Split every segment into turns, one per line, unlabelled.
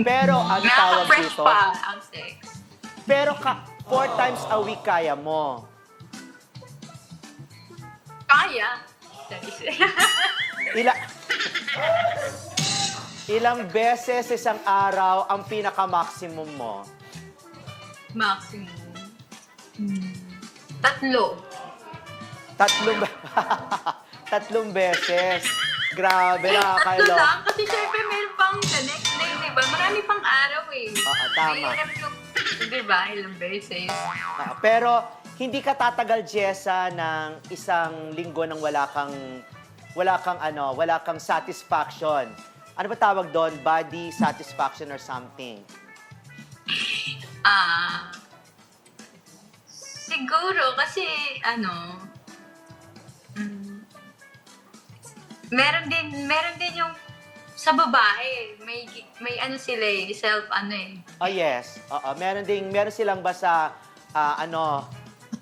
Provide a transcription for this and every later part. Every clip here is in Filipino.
Pero ang tawag
Nakaka-fresh
dito,
pa ang sex.
pero ka, four times a week kaya mo.
Kaya.
Ila, ilang beses isang araw ang pinaka-maximum mo?
Maximum. Hmm. Tatlo.
Tatlong, tatlong beses. Grabe,
Tatlo
nakakalo.
lang. Kasi syempre meron pang the next araw eh.
Oo, tama.
Mahirap yung, di ba? Ilang beses.
Ah, pero hindi ka tatagal, Jessa, ng isang linggo nang wala kang wala kang ano, wala kang satisfaction. Ano ba tawag doon? Body satisfaction or something?
Ah. siguro kasi ano mm, meron din meron din yung sa babae may may ano sila eh self ano eh
Oh, yes. Oo, meron ding meron silang basta ah, ano,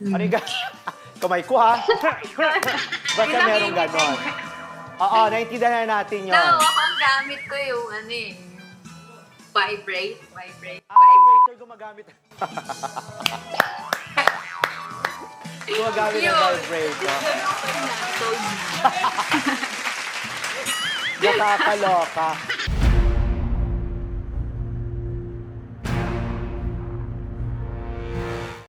ano yung ga- kamay ko ha? basta meron ganon. Oo, naiintindihan na natin yun.
no ako ang gamit ko yung ano eh vibrate vibrate
Ah, vibrator gumagamit. gumagamit ng vibrator.
Ano
Nakakaloka.